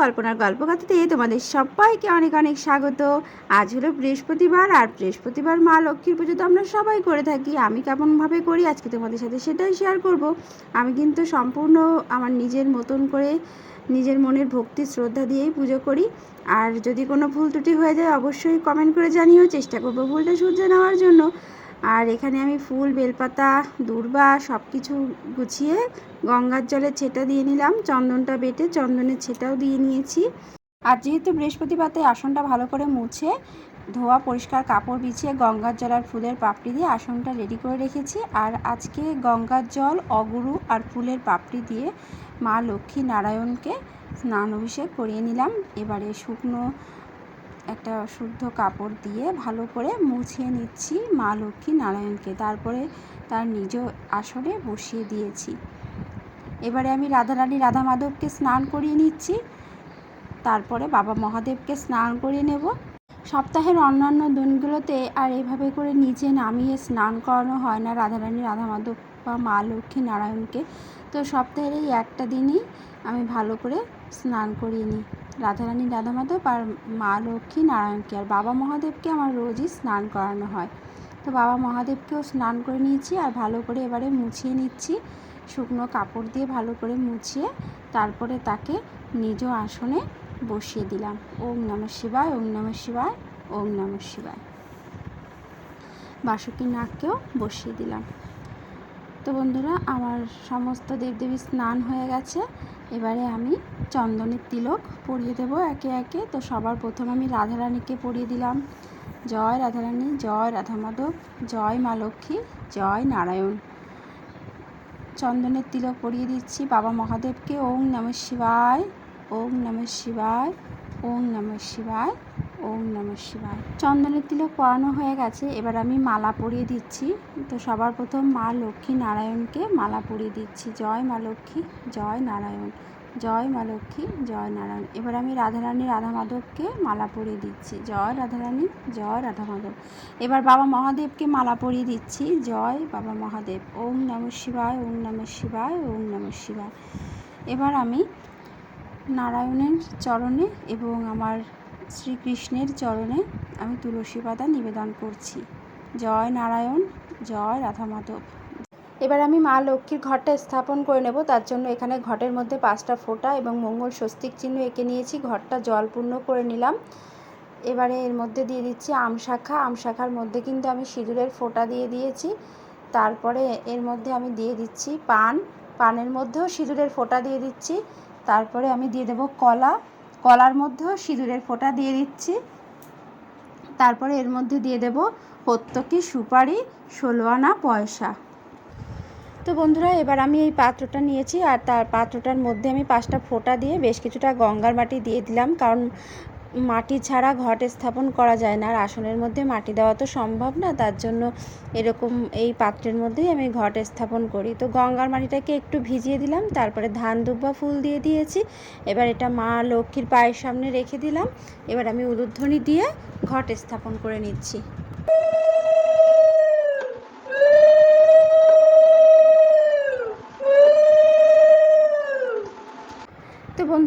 কল্পনার গল্পকথাতে তোমাদের সবাইকে অনেক অনেক স্বাগত। আজ হলো বৃহস্পতিবার আর বৃহস্পতিবার মা লক্ষ্মীর পুজো তো আমরা সবাই করে থাকি। আমি কেমনভাবে করি আজকে তোমাদের সাথে সেটাই শেয়ার করব। আমি কিন্তু সম্পূর্ণ আমার নিজের মতন করে নিজের মনের ভক্তি শ্রদ্ধা দিয়েই পুজো করি। আর যদি কোনো ভুল ত্রুটি হয়ে যায়, অবশ্যই কমেন্ট করে জানিয়েও চেষ্টা করব ভুলটা শুধরে নেওয়ার জন্য। আর এখানে আমি ফুল, বেলপাতা, দূর্বা সব কিছু গুছিয়ে গঙ্গার জলে ছেটা দিয়ে নিলাম। চন্দনটা বেটে চন্দনের ছেটাও দিয়ে নিয়েছি। আর যেহেতু বৃহস্পতিবারে আসনটা ভালো করে মুছে, ধোয়া, পরিষ্কার কাপড় বিছিয়ে গঙ্গার জল আর ফুলের পাপড়ি দিয়ে আসনটা রেডি করে রেখেছি। আর আজকে গঙ্গার জল, অগুরু আর ফুলের পাপড়ি দিয়ে মা লক্ষ্মী নারায়ণকে স্নান অভিষেক করিয়ে নিলাম। এবারে শুকনো একটা শুদ্ধ কাপড় দিয়ে ভালো করে মুছিয়ে নিচ্ছি মা লক্ষ্মী নারায়ণকে। তারপরে তার নিজ আসনে বসিয়ে দিয়েছি। এবারে আমি রাধারানী রাধা মাধবকে স্নান করিয়ে নিচ্ছি। তারপরে বাবা মহাদেবকে স্নান করিয়ে নেব। সপ্তাহের অন্যান্য দিনগুলোতে আর এভাবে করে নিচে নামিয়ে স্নান করানো হয় না রাধারানী রাধা মাধব বা মা লক্ষ্মী নারায়ণকে। তো সপ্তাহের এই একটা দিনই আমি ভালো করে স্নান করিয়ে নিই। রাধারানী রাধা মাধব আর মা লক্ষ্মী নারায়ণকে। আর বাবা মহাদেবকে আমার রোজই স্নান করানো হয়। তো বাবা মহাদেবকেও স্নান করে নিয়েছি আর ভালো করে এবারে মুছিয়ে নিচ্ছি। শুকনো কাপড় দিয়ে ভালো করে মুছিয়ে তারপরে তাকে নিজ আসনে বসিয়ে দিলাম। ওম নম শিবায়, ওম নম শিবায়, ওম নম শিবায়। বাসুকি নাককেও বসিয়ে দিলাম। তো বন্ধুরা, আমার সমস্ত দেবদেবী স্নান হয়ে গেছে। এবারে আমি চন্দনের তিলক পরিয়ে দেবো একে একে। তো সবার প্রথম আমি রাধারানীকে পরিয়ে দিলাম। জয় রাধারানী, জয় রাধা মাধব জয় মা লক্ষ্মী, জয় নারায়ণ। চন্দনের তিলক পরিয়ে দিচ্ছি বাবা মহাদেবকে। ওম নম শিবায়, ওম নম শিবায়, ওম নম শিবায়। ওম নম শিবায়। চন্দনের তিলক পরানো হয়ে গেছে, এবার আমি মালা পরিয়ে দিচ্ছি। তো সবার প্রথম মা লক্ষ্মী নারায়ণকে মালা পরিয়ে দিচ্ছি। জয় মা লক্ষ্মী, জয় নারায়ণ, জয় মা লক্ষ্মী, জয় নারায়ণ। এবার আমি রাধারানী রাধা মাধবকে মালা পরিয়ে দিচ্ছি। জয় রাধারানী, জয় রাধা মাধব এবার বাবা মহাদেবকে মালা পরিয়ে দিচ্ছি। জয় বাবা মহাদেব। ওম নম শিবায়, ওম নম শিবায়, ওম নম শিবায়। এবার আমি নারায়ণের চরণে এবং আমার শ্রীকৃষ্ণের চরণে আমি তুলসী পাতা নিবেদন করছি। জয় নারায়ণ, জয় রাধা মাধব এবার আমি মা লক্ষ্মীর ঘরটা স্থাপন করে নেব। তার জন্য এখানে ঘটের মধ্যে পাঁচটা ফোঁটা এবং মঙ্গল স্বস্তিক চিহ্ন এঁকে নিয়েছি। ঘরটা জলপূর্ণ করে নিলাম। এবারে এর মধ্যে দিয়ে দিচ্ছি আম শাখা। আম শাখার মধ্যে কিন্তু আমি সিঁদুরের ফোঁটা দিয়ে দিয়েছি। তারপরে এর মধ্যে আমি দিয়ে দিচ্ছি পান। পানের মধ্যেও সিঁদুরের ফোঁটা দিয়ে দিচ্ছি। তারপরে আমি দিয়ে দেবো কলা। কলার মধ্যেও সিঁদুরের ফোঁটা দিয়ে দিচ্ছি। তারপরে এর মধ্যে দিয়ে দেব প্রত্যেকই সুপারি, ষোলো আনা পয়সা। তো বন্ধুরা, এবার আমি এই পাত্রটা নিয়েছি আর তার পাত্রটার মধ্যে আমি পাঁচটা ফোঁটা দিয়ে বেশ কিছুটা গঙ্গার মাটি দিয়ে দিলাম। কারণ মাটি ছাড়া ঘট স্থাপন করা যায় না। আর আসনের মধ্যে মাটি দেওয়া তো সম্ভব না। তার জন্য এরকম এই পাত্রের মধ্যেই আমি ঘট স্থাপন করি। তো গঙ্গার মাটিটাকে একটু ভিজিয়ে দিলাম। তারপরে ধান, দুব্বা, ফুল দিয়ে দিয়েছি। এবার এটা মা লক্ষ্মীর পায়ের সামনে রেখে দিলাম। এবার আমি উলুধ্বনি দিয়ে ঘট স্থাপন করে নিচ্ছি।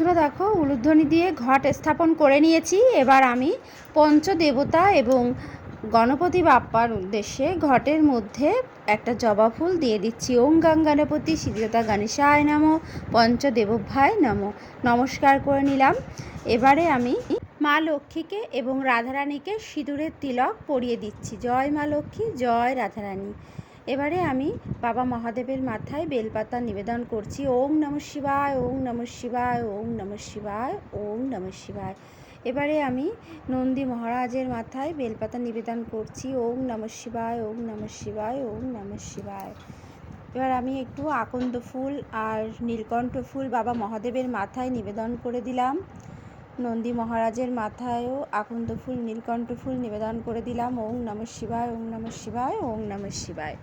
বন্ধুরা দেখো, উলুধ্বনি দিয়ে ঘট স্থাপন করে নিয়েছি। এবার আমি পঞ্চদেবতা এবং গণপতি বাপ্পার উদ্দেশ্যে ঘটের মধ্যে একটা জবা ফুল দিয়ে দিচ্ছি। ওম গঙ্গানপতি শিবতা গণেশায় নম পঞ্চদেবভায় নম। নমস্কার করে নিলাম। এবারে আমি মা লক্ষ্মীকে এবং রাধারানীকে সিঁদুরের তিলক পরিয়ে দিচ্ছি। জয় মা লক্ষ্মী, জয় রাধারানী। এবারে আমি বাবা মহাদেবের মাথায় বেলপাতা নিবেদন করছি ওম নম শিবায় ওম নম শিবায় ওম নম শিবায় ওম নম শিবায় এবারে আমি নন্দী মহারাজের মাথায় বেলপাতা নিবেদন করছি ওম নম শিবায় ওম নম শিবায় ওম নম শিবায় এবার আমি একটু আকন্দ ফুল আর নীলকণ্ঠ ফুল বাবা মহাদেবের মাথায় নিবেদন করে দিলাম নন্দী মহারাজের মাথায়ও আকন্দ ফুল নীলকণ্ঠ ফুল নিবেদন করে দিলাম ওং নম শিবায় ওং নম শিবায় ওং নম শিবায়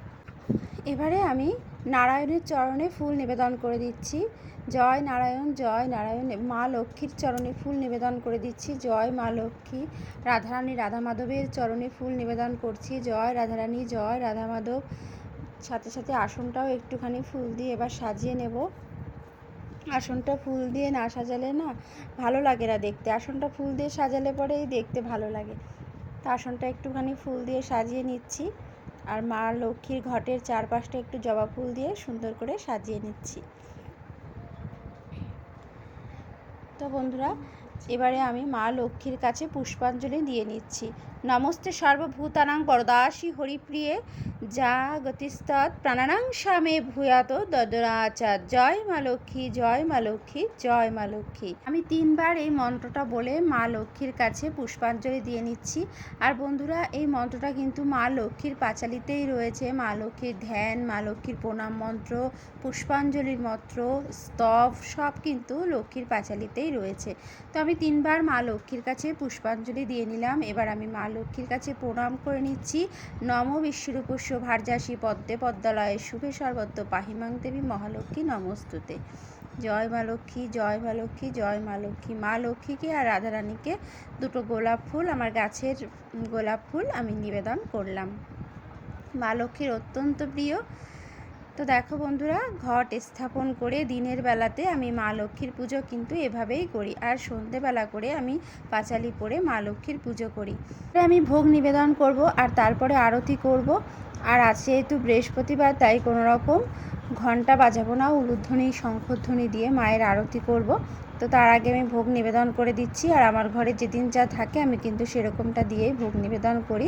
এবারে আমি নারায়ণের চরণে ফুল নিবেদন করে দিচ্ছি। জয় নারায়ণ জয় নারায়ণ, মা লক্ষ্মীর চরণে ফুল নিবেদন করে দিচ্ছি। জয় মা লক্ষ্মী, রাধারানী রাধা মাধবের চরণে ফুল নিবেদন করছি। জয় রাধারানী, জয় রাধা মাধব। সাথে সাথে আসনটাও একটুখানি ফুল দিয়ে এবার সাজিয়ে নেব। আসনটা ফুল দিয়ে না সাজালে না ভালো লাগে না দেখতে। আসনটা ফুল দিয়ে সাজালে পরেই দেখতে ভালো লাগে। তা আসনটা একটুখানি ফুল দিয়ে সাজিয়ে নিচ্ছি। আর মা লক্ষ্মীর ঘটের চারপাশটা একটু জবা ফুল দিয়ে সুন্দর করে সাজিয়ে নিচ্ছি। তো বন্ধুরা, এবারে আমি মা লক্ষ্মীর কাছে পুষ্পাঞ্জলি দিয়ে নিচ্ছি। নমস্তে সর্বভূতানাং বরদাসী হরিপ্রিয়ে যা গতিস্তৎ প্রাণানাং স্বামে ভূয়াত দদরাচার জয় মা লক্ষ্মী, জয় মা লক্ষ্মী, জয় মা লক্ষ্মী। আমি তিনবার এই মন্ত্রটা বলে মা লক্ষ্মীর কাছে পুষ্পাঞ্জলি দিয়ে নিচ্ছি। আর বন্ধুরা, এই মন্ত্রটা কিন্তু মা লক্ষ্মীর পাঁচালিতেই রয়েছে। মা লক্ষ্মীর ধ্যান, মা লক্ষ্মীর প্রণাম মন্ত্র, পুষ্পাঞ্জলির মন্ত্র, স্তব সব কিন্তু লক্ষ্মীর পাঁচালিতেই রয়েছে। তো আমি তিনবার মা লক্ষ্মীর কাছে পুষ্পাঞ্জলি দিয়ে নিলাম। এবার আমি মা লক্ষ্মীর কাছে প্রণাম করে নিচ্ছি। নম বিশ্বরূপস্য ভার্যাসী পদ্মে পদ্মালয়ে শুভে সর্বত্র পাহিমাং দেবী মহালক্ষ্মী নমস্তুতে। জয় মা লক্ষ্মী, জয় মা লক্ষ্মী, জয় মা লক্ষ্মী, মা লক্ষ্মীকে আর রাধারানীকে দুটো গোলাপ ফুল, আমার গাছের গোলাপ ফুল আমি নিবেদন করলাম। মা লক্ষ্মীর অত্যন্ত প্রিয় তো দেখো বন্ধুরা, ঘট স্থাপন করে দিনের বেলাতে আমি মা লক্ষ্মীর পুজো কিন্তু এভাবেই করি। আর সন্ধেবেলা করে আমি পাঁচালি পরে মা লক্ষ্মীর পুজো করি। আমি ভোগ নিবেদন করব আর তারপরে আরতি করব। আর আজ যেহেতু বৃহস্পতিবার, তাই কোনো রকম ঘণ্টা বাজাবো না, উলুধ্বনি, শঙ্খধ্বনি দিয়ে মায়ের আরতি করব। তো তার আগে আমি ভোগ নিবেদন করে দিচ্ছি। আর আমার ঘরে যেদিন যা থাকে আমি কিন্তু সেরকমটা দিয়েই ভোগ নিবেদন করি।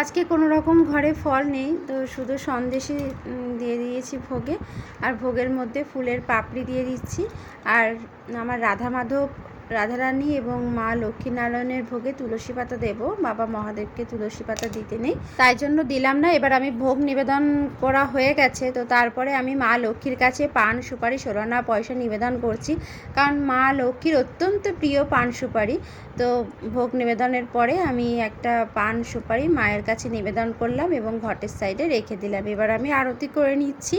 আজকে কোনো রকম ঘরে ফল নেই, তো শুধু সন্দেশে দিয়ে দিয়েছি ভোগে। আর ভোগের মধ্যে ফুলের পাপড়ি দিয়ে দিচ্ছি। আর আমার রাধা মাধব রাধারানী এবং মা লক্ষ্মীনারায়ণের ভোগে তুলসী পাতা দেবো। বাবা মহাদেবকে তুলসী পাতা দিতে নেই। তাই জন্য দিলাম না। এবার আমি ভোগ নিবেদন করা হয়ে গেছে। তো তারপরে আমি মা লক্ষ্মীর কাছে পান সুপারি সোলানা পয়সা নিবেদন করছি। কারণ মা লক্ষ্মীর অত্যন্ত প্রিয় পান সুপারি। তো ভোগ নিবেদনের পরে আমি একটা পান সুপারি মায়ের কাছে নিবেদন করলাম এবং ঘটের সাইডে রেখে দিলাম। এবার আমি আরতি করে নিচ্ছি।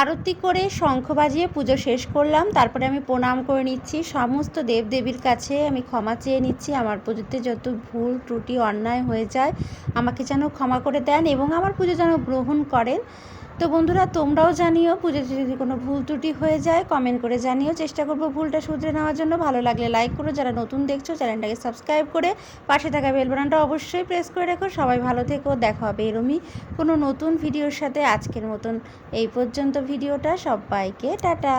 আরতি করে শঙ্খ বাজিয়ে পুজো শেষ করলাম। তারপরে আমি প্রণাম করে নিচ্ছি। সমস্ত দেবদেবীর কাছে আমি ক্ষমা চেয়ে নিচ্ছি। আমার পুজোতে যত ভুল ত্রুটি, অন্যায় হয়ে যায়, আমাকে যেন ক্ষমা করে দেন এবং আমার পুজো যেন গ্রহণ করেন। তো বন্ধুরা, তোমরাও জানিও পুজোতে যদি কোনো ভুল ত্রুটি হয়ে যায় কমেন্ট করে জানিও। চেষ্টা করব ভুলটা শুধরে নেওয়ার জন্য। ভালো লাগলে লাইক করো। যারা নতুন দেখছ, চ্যানেলটাকে সাবস্ক্রাইব করে পাশে থাকা বেল বাটনটা অবশ্যই প্রেস করে রেখো। সবাই ভালো থেকো। দেখা হবে এরমই কোনো নতুন ভিডিওর সাথে আজকের মতন। এই পর্যন্ত ভিডিওটা সবাইকে, টাটা।